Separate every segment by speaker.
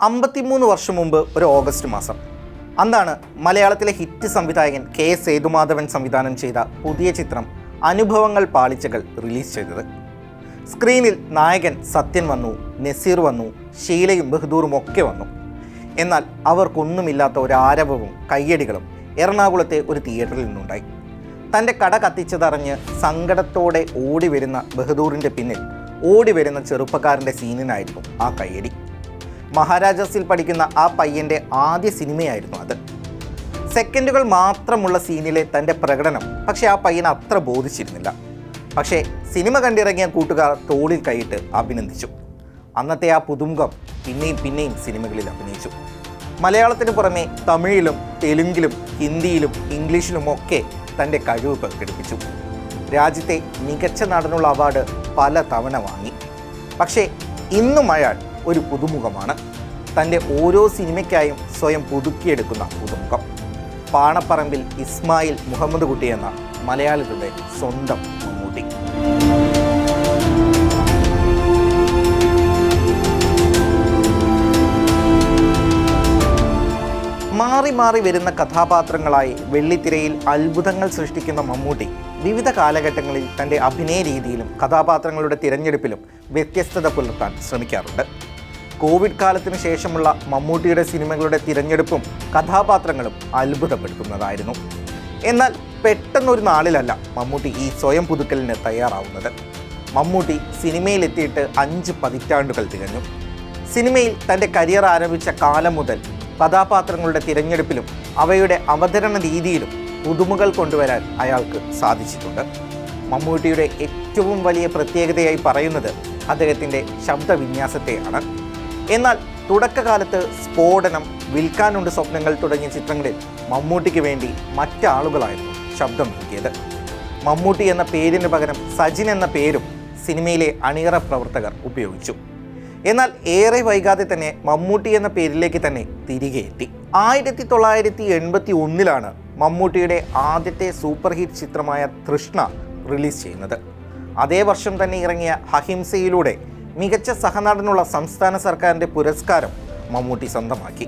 Speaker 1: അമ്പത്തിമൂന്ന് വർഷം മുമ്പ് ഒരു ഓഗസ്റ്റ് മാസം. അന്നാണ് മലയാളത്തിലെ ഹിറ്റ് സംവിധായകൻ കെ സേതുമാധവൻ സംവിധാനം ചെയ്ത പുതിയ ചിത്രം അനുഭവങ്ങൾ പാളിച്ചകൾ റിലീസ് ചെയ്തത്. സ്ക്രീനിൽ നായകൻ സത്യൻ വന്നു നസീർ വന്നു ഷീലയും ബഹദൂറും ഒക്കെ വന്നു. എന്നാൽ അവർക്കൊന്നുമില്ലാത്ത ഒരു ആരവവും കയ്യടികളും എറണാകുളത്തെ ഒരു തിയേറ്ററിൽ നിന്നുണ്ടായി. തന്റെ കട കത്തിച്ചതറിഞ്ഞ് സങ്കടത്തോടെ ഓടി വരുന്ന ബഹദൂറിന്റെ പിന്നിൽ ഓടി വരുന്ന ചെറുപ്പക്കാരന്റെ സീനിനായിരുന്നു ആ കയ്യടി. മഹാരാജാസിൽ പഠിക്കുന്ന ആ പയ്യന്റെ ആദ്യ സിനിമയായിരുന്നു അത്. സെക്കൻഡുകൾ മാത്രമുള്ള സീനിലെ തന്റെ പ്രകടനം പക്ഷേ ആ പയ്യൻ അത്ര ബോധിച്ചിരുന്നില്ല. പക്ഷേ സിനിമ കണ്ടിറങ്ങിയ കൂട്ടുകാർ തോളിൽ കൈയിട്ട് അഭിനന്ദിച്ചു. അന്നത്തെ ആ പുതുമുഖം പിന്നെയും പിന്നെയും സിനിമകളിൽ അഭിനയിച്ചു. മലയാളത്തിന് പുറമെ തമിഴിലും തെലുങ്കിലും ഹിന്ദിയിലും ഇംഗ്ലീഷിലുമൊക്കെ തന്റെ കഴിവ് പ്രകടിപ്പിച്ചു. രാജ്യത്തെ മികച്ച നടനുള്ള അവാർഡ് പല തവണ വാങ്ങി. പക്ഷേ ഇന്നും അയാൾ ഒരു പുതുമുഖമാണ്. തന്റെ ഓരോ സിനിമയ്ക്കായും സ്വയം പുതുക്കിയെടുക്കുന്ന പുതുമുഖം. പാണപ്പറമ്പിൽ ഇസ്മായിൽ മുഹമ്മദ് കുട്ടി എന്ന മലയാളികളുടെ സ്വന്തം മമ്മൂട്ടി. മാറി മാറി വരുന്ന കഥാപാത്രങ്ങളായി വെള്ളിത്തിരയിൽ അത്ഭുതങ്ങൾ സൃഷ്ടിക്കുന്ന മമ്മൂട്ടി വിവിധ കാലഘട്ടങ്ങളിൽ തന്റെ അഭിനയ രീതിയിലും കഥാപാത്രങ്ങളുടെ തിരഞ്ഞെടുപ്പിലും വ്യത്യസ്തത പുലർത്താൻ ശ്രമിക്കാറുണ്ട്. കോവിഡ് കാലത്തിന് ശേഷമുള്ള മമ്മൂട്ടിയുടെ സിനിമകളുടെ തിരഞ്ഞെടുപ്പും കഥാപാത്രങ്ങളും അത്ഭുതപ്പെടുത്തുന്നതായിരുന്നു. എന്നാൽ പെട്ടെന്നൊരു നാളിലല്ല മമ്മൂട്ടി ഈ സ്വയം പുതുക്കലിന് തയ്യാറാവുന്നത്. മമ്മൂട്ടി സിനിമയിലെത്തിയിട്ട് അഞ്ച് പതിറ്റാണ്ടുകൾ തികഞ്ഞു. സിനിമയിൽ തന്റെ കരിയർ ആരംഭിച്ച കാലം മുതൽ കഥാപാത്രങ്ങളുടെ തിരഞ്ഞെടുപ്പിലും അവയുടെ അവതരണ രീതിയിലും പുതുമകൾ കൊണ്ടുവരാൻ അയാൾക്ക് സാധിച്ചിട്ടുണ്ട്. മമ്മൂട്ടിയുടെ ഏറ്റവും വലിയ പ്രത്യേകതയായി പറയുന്നത് അദ്ദേഹത്തിന്റെ ശബ്ദവിന്യാസത്തെയാണ്. എന്നാൽ തുടക്കകാലത്ത് സ്ഫോടനം വിൽക്കാനുണ്ട് സ്വപ്നങ്ങൾ തുടങ്ങിയ ചിത്രങ്ങളിൽ മമ്മൂട്ടിക്ക് വേണ്ടി മറ്റാളുകളായിരുന്നു ശബ്ദം നൽകിയത് മമ്മൂട്ടി എന്ന പേരിന് പകരം സജിൻ എന്ന പേരും സിനിമയിലെ അണിയറ പ്രവർത്തകർ ഉപയോഗിച്ചു. എന്നാൽ ഏറെ വൈകാതെ തന്നെ മമ്മൂട്ടി എന്ന പേരിലേക്ക് തന്നെ തിരികെ എത്തി. ആയിരത്തി തൊള്ളായിരത്തി എൺപത്തി ഒന്നിലാണ് മമ്മൂട്ടിയുടെ ആദ്യത്തെ സൂപ്പർ ഹിറ്റ് ചിത്രമായ തൃഷ്ണ റിലീസ് ചെയ്യുന്നത്. അതേ വർഷം തന്നെ ഇറങ്ങിയ അഹിംസയിലൂടെ മികച്ച സഹനടനുള്ള സംസ്ഥാന സർക്കാരിന്റെ പുരസ്കാരം മമ്മൂട്ടി സ്വന്തമാക്കി.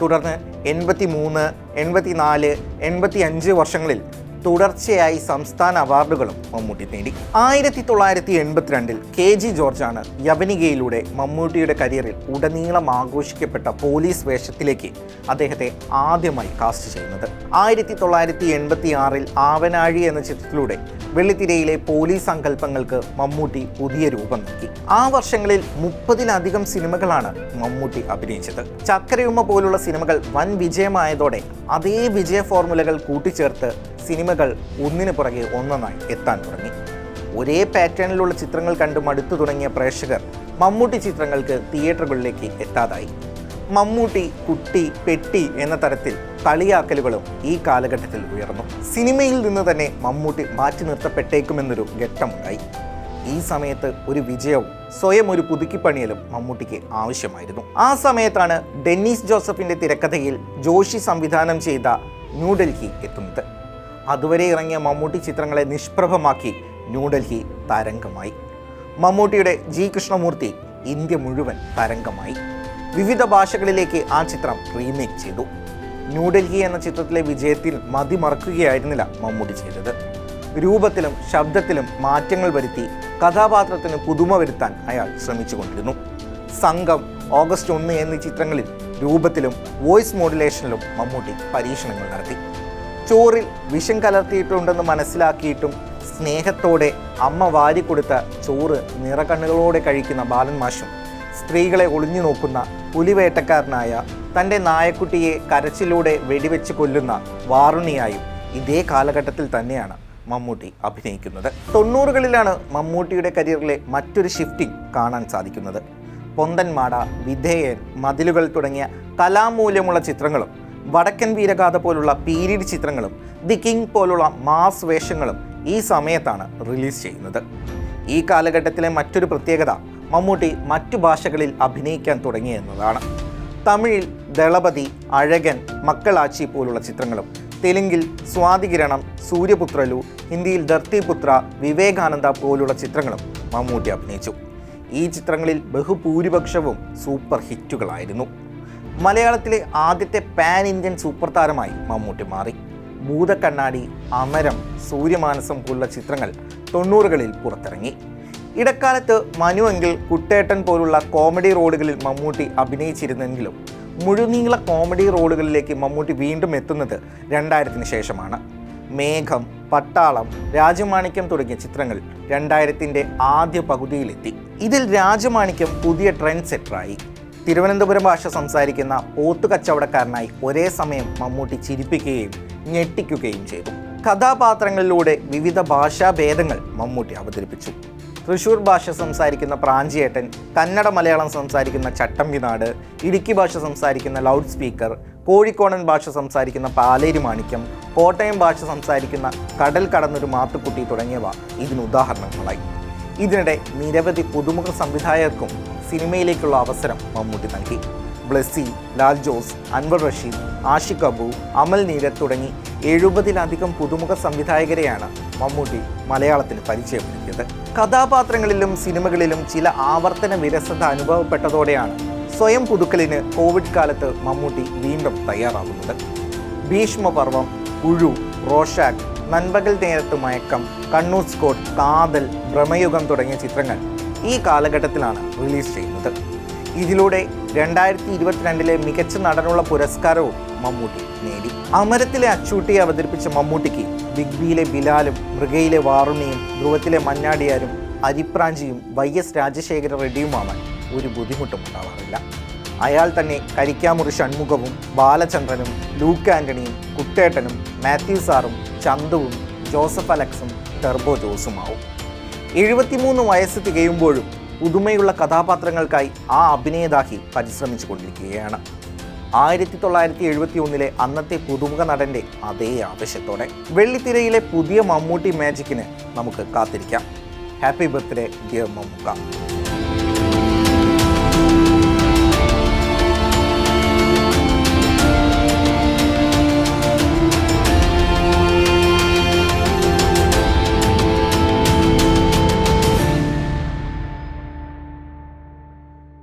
Speaker 1: തുടർന്ന് എൺപത്തി മൂന്ന് എൺപത്തി നാല് എൺപത്തി അഞ്ച് വർഷങ്ങളിൽ തുടർച്ചയായി സംസ്ഥാന അവാർഡുകളും മമ്മൂട്ടി നേടി. ആയിരത്തി തൊള്ളായിരത്തി എൺപത്തിരണ്ടിൽ കെ ജി ജോർജാണ് യവനികയിലൂടെ മമ്മൂട്ടിയുടെ കരിയറിൽ ഉടനീളം ആഘോഷിക്കപ്പെട്ട പോലീസ് വേഷത്തിലേക്ക് അദ്ദേഹത്തെ ആദ്യമായി കാസ്റ്റ് ചെയ്യുന്നത്. ആയിരത്തി തൊള്ളായിരത്തി എൺപത്തി ആറിൽ ആവനാഴി എന്ന ചിത്രത്തിലൂടെ വെള്ളിത്തിരയിലെ പോലീസ് സങ്കല്പങ്ങൾക്ക് മമ്മൂട്ടി പുതിയ രൂപം നൽകി. ആ വർഷങ്ങളിൽ മുപ്പതിലധികം സിനിമകളാണ് മമ്മൂട്ടി അഭിനയിച്ചത്. ചക്കരയുമ്മ പോലുള്ള സിനിമകൾ വൻ വിജയമായതോടെ അതേ വിജയ ഫോർമുലകൾ കൂട്ടിച്ചേർത്ത് സിനിമകൾ ഒന്നിനു പുറകെ ഒന്നൊന്നായി എത്താൻ തുടങ്ങി. ഒരേ പാറ്റേണിലുള്ള ചിത്രങ്ങൾ കണ്ട് മടുത്തു തുടങ്ങിയ പ്രേക്ഷകർ മമ്മൂട്ടി ചിത്രങ്ങൾക്ക് തിയേറ്ററുകളിലേക്ക് എത്താതായി. മമ്മൂട്ടി കുട്ടി പെട്ടി എന്ന തരത്തിൽ കളിയാക്കലുകളും ഈ കാലഘട്ടത്തിൽ ഉയർന്നു. സിനിമയിൽ നിന്ന് തന്നെ മമ്മൂട്ടി മാറ്റി നിർത്തപ്പെട്ടേക്കുമെന്നൊരു ഘട്ടമുണ്ടായി. ഈ സമയത്ത് ഒരു വിജയവും സ്വയം ഒരു പുതുക്കിപ്പണിയലും മമ്മൂട്ടിക്ക് ആവശ്യമായിരുന്നു. ആ സമയത്താണ് ഡെന്നീസ് ജോസഫിന്റെ തിരക്കഥയിൽ ജോഷി സംവിധാനം ചെയ്ത ന്യൂഡൽഹി എത്തുന്നത്. അതുവരെ ഇറങ്ങിയ മമ്മൂട്ടി ചിത്രങ്ങളെ നിഷ്പ്രഭമാക്കി ന്യൂഡൽഹി തരംഗമായി. മമ്മൂട്ടിയുടെ ജി കൃഷ്ണമൂർത്തി ഇന്ത്യ മുഴുവൻ തരംഗമായി. വിവിധ ഭാഷകളിലേക്ക് ആ ചിത്രം റീമേക്ക് ചെയ്തു. ന്യൂഡൽഹി എന്ന ചിത്രത്തിലെ വിജയത്തിൽ മതിമറക്കുകയായിരുന്നില്ല മമ്മൂട്ടി ചെയ്തത്. രൂപത്തിലും ശബ്ദത്തിലും മാറ്റങ്ങൾ വരുത്തി കഥാപാത്രത്തിന് പുതുമ വരുത്താൻ അയാൾ ശ്രമിച്ചുകൊണ്ടിരുന്നു. സംഘം ഓഗസ്റ്റ് ഒന്ന് എന്നീ ചിത്രങ്ങളിൽ രൂപത്തിലും വോയിസ് മോഡുലേഷനിലും മമ്മൂട്ടി പരീക്ഷണങ്ങൾ നടത്തി. ചോറിൽ വിഷം കലർത്തിയിട്ടുണ്ടെന്ന് മനസ്സിലാക്കിയിട്ടും സ്നേഹത്തോടെ അമ്മ വാരി കൊടുത്ത ചോറ് നിറകണ്ണുകളോടെ കഴിക്കുന്ന ബാലൻ മാഷും സ്ത്രീകളെ ഒളിഞ്ഞു നോക്കുന്ന പുലിവേട്ടക്കാരനായ തന്റെ നായക്കുട്ടിയെ കരച്ചിലൂടെ വെടിവെച്ച് കൊല്ലുന്ന വാറുണിയായും ഇതേ കാലഘട്ടത്തിൽ തന്നെയാണ് മമ്മൂട്ടി അഭിനയിക്കുന്നത്. തൊണ്ണൂറുകളിലാണ് മമ്മൂട്ടിയുടെ കരിയറിലെ മറ്റൊരു ഷിഫ്റ്റിംഗ് കാണാൻ സാധിക്കുന്നത്. പൊന്തൻമാട വിധേയൻ മതിലുകൾ തുടങ്ങിയ കലാമൂല്യമുള്ള ചിത്രങ്ങളും വടക്കൻ വീരഗാഥ പോലുള്ള പീരീഡ് ചിത്രങ്ങളും ദി കിങ് പോലുള്ള മാസ് വേഷങ്ങളും ഈ സമയത്താണ് റിലീസ് ചെയ്യുന്നത്. ഈ കാലഘട്ടത്തിലെ മറ്റൊരു പ്രത്യേകത മമ്മൂട്ടി മറ്റു ഭാഷകളിൽ അഭിനയിക്കാൻ തുടങ്ങി എന്നതാണ്. തമിഴിൽ ദളപതി അഴകൻ മക്കളാച്ചി പോലുള്ള ചിത്രങ്ങളും തെലുങ്കിൽ സ്വാതികിരണം സൂര്യപുത്രലു ഹിന്ദിയിൽ ധർത്തിപുത്ര വിവേകാനന്ദ പോലുള്ള ചിത്രങ്ങളും മമ്മൂട്ടി അഭിനയിച്ചു. ഈ ചിത്രങ്ങളിൽ ബഹുഭൂരിപക്ഷവും സൂപ്പർ ഹിറ്റുകളായിരുന്നു. മലയാളത്തിലെ ആദ്യത്തെ പാൻ ഇന്ത്യൻ സൂപ്പർ താരമായി മമ്മൂട്ടി മാറി. ഭൂതക്കണ്ണാടി അമരം സൂര്യമാനസം പോലുള്ള ചിത്രങ്ങൾ തൊണ്ണൂറുകളിൽ പുറത്തിറങ്ങി. ഇടക്കാലത്ത് മനു എങ്കിൽ കുട്ടേട്ടൻ പോലുള്ള കോമഡി റോളുകളിൽ മമ്മൂട്ടി അഭിനയിച്ചിരുന്നെങ്കിലും മുഴുനീള കോമഡി റോളുകളിലേക്ക് മമ്മൂട്ടി വീണ്ടും എത്തുന്നത് രണ്ടായിരത്തിന് ശേഷമാണ്. മേഘം പട്ടാളം രാജമാണിക്യം തുടങ്ങിയ ചിത്രങ്ങൾ രണ്ടായിരത്തിന്റെ ആദ്യ പകുതിയിലെത്തി. ഇതിൽ രാജമാണിക്യം പുതിയ ട്രെൻഡ് സെറ്ററായി തിരുവനന്തപുരം ഭാഷ സംസാരിക്കുന്ന പോത്തു കച്ചവടക്കാരനായി ഒരേ സമയം മമ്മൂട്ടി ചിരിപ്പിക്കുകയും ഞെട്ടിക്കുകയും ചെയ്തു. കഥാപാത്രങ്ങളിലൂടെ വിവിധ ഭാഷാഭേദങ്ങൾ മമ്മൂട്ടി അവതരിപ്പിച്ചു. തൃശൂർ ഭാഷ സംസാരിക്കുന്ന പ്രാഞ്ചിയേട്ടൻ കന്നഡ മലയാളം സംസാരിക്കുന്ന ചട്ടമ്പിനാട് ഇടുക്കി ഭാഷ സംസാരിക്കുന്ന ലൗഡ് സ്പീക്കർ കോഴിക്കോടൻ ഭാഷ സംസാരിക്കുന്ന പാലേരി മാണിക്യം കോട്ടയം ഭാഷ സംസാരിക്കുന്ന കടൽ കടന്നൊരു മാത്തുക്കുട്ടി തുടങ്ങിയവ ഇതിന് ഉദാഹരണങ്ങളായി. ഇതിനിടെ നിരവധി പുതുമുഖ സംവിധായകർക്കും സിനിമയിലേക്കുള്ള അവസരം മമ്മൂട്ടി നൽകി. ബ്ലെസ്സി ലാൽ ജോസ് അൻവർ റഷീദ് ആഷിഖ് അബു അമൽ നീരത് തുടങ്ങി എഴുപതിലധികം പുതുമുഖ സംവിധായകരെയാണ് മമ്മൂട്ടി മലയാളത്തിൽ പരിചയപ്പെടുത്തിയത്. കഥാപാത്രങ്ങളിലും സിനിമകളിലും ചില ആവർത്തന വിരസത അനുഭവപ്പെട്ടതോടെയാണ് സ്വയം പുതുക്കലിന് കോവിഡ് കാലത്ത് മമ്മൂട്ടി വീണ്ടും തയ്യാറാകുന്നത്. ഭീഷ്മപർവം ഉഴു റോഷാക്ക് നൻപകൽ നേരത്ത് മയക്കം കണ്ണൂർ സ്കോട്ട് കാതൽ ഭ്രമയുഗം തുടങ്ങിയ ചിത്രങ്ങൾ ഈ കാലഘട്ടത്തിലാണ് റിലീസ് ചെയ്യുന്നത്. ഇതിലൂടെ രണ്ടായിരത്തി ഇരുപത്തിരണ്ടിലെ മികച്ച നടനുള്ള പുരസ്കാരവും മമ്മൂട്ടി നേടി. അമരത്തിലെ അച്ചൂട്ടിയെ അവതരിപ്പിച്ച മമ്മൂട്ടിക്ക് ബിഗ് ബിയിലെ ബിലാലും മൃഗയിലെ വാറുണിയും ധ്രുവത്തിലെ മഞ്ഞാടിയാരും അരിപ്രാഞ്ചിയും വൈ എസ് രാജശേഖര റെഡ്ഡിയുമാവാൻ ഒരു ബുദ്ധിമുട്ടും ഉണ്ടാവാറില്ല അയാൾ തന്നെ കരിക്കാമുറി ഷൺമുഖവും ബാലചന്ദ്രനും ലൂക്ക് ആന്റണിയും കുട്ടേട്ടനും മാത്യു സാറും ചന്തുവും ജോസഫ് അലക്സും ടെർബോ ജോസുമാവും. എഴുപത്തിമൂന്ന് വയസ്സ് തികയുമ്പോഴും പുതുമയുള്ള കഥാപാത്രങ്ങൾക്കായി ആ അഭിനയദാഹി പരിശ്രമിച്ചു കൊണ്ടിരിക്കുകയാണ് ആയിരത്തി തൊള്ളായിരത്തി എഴുപത്തി ഒന്നിലെ അന്നത്തെ പുതുമുഖ നടന്റെ അതേ ആവശ്യത്തോടെ വെള്ളിത്തിരയിലെ പുതിയ മമ്മൂട്ടി മാജിക്കിന് നമുക്ക് കാത്തിരിക്കാം. Happy birthday dear Mammukka.